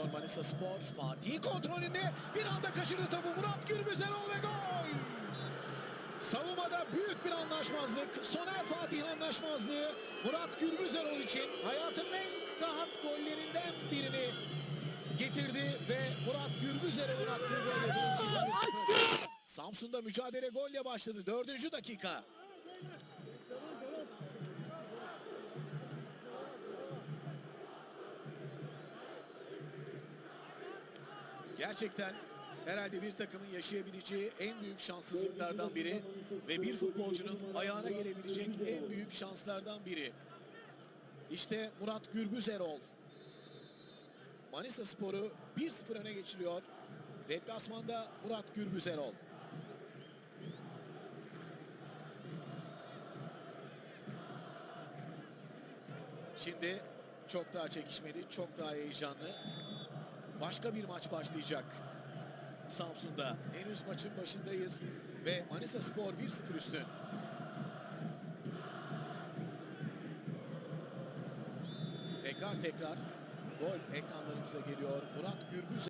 geliyor Manisa Spor. Fatih kontrolünde bir anda kaçırdı topu Murat Gürbüzerol ve gol. Savunmada büyük bir anlaşmazlık. Soner Fatih anlaşmazlığı. Murat Gürbüzerol için hayatının en rahat gollerinden birini getirdi ve Murat Gürbüzerol'un attığı golle durum şimdi 1-0. Samsun'da mücadele golle başladı. Dördüncü dakika. Gerçekten herhalde bir takımın yaşayabileceği en büyük şanssızlıklardan biri ve bir futbolcunun ayağına gelebilecek en büyük şanslardan biri. İşte Murat Gürbüz Erol. Manisa Spor'u 1-0 öne geçiriyor. Deplasmanda Murat Gürbüz Erol. Şimdi çok daha çekişmeli, çok daha heyecanlı. Başka bir maç başlayacak. Samsun'da henüz maçın başındayız ve Manisa Spor 1-0 üstün. Tekrar tekrar gol ekranlarımıza geliyor. Murat Gürbüz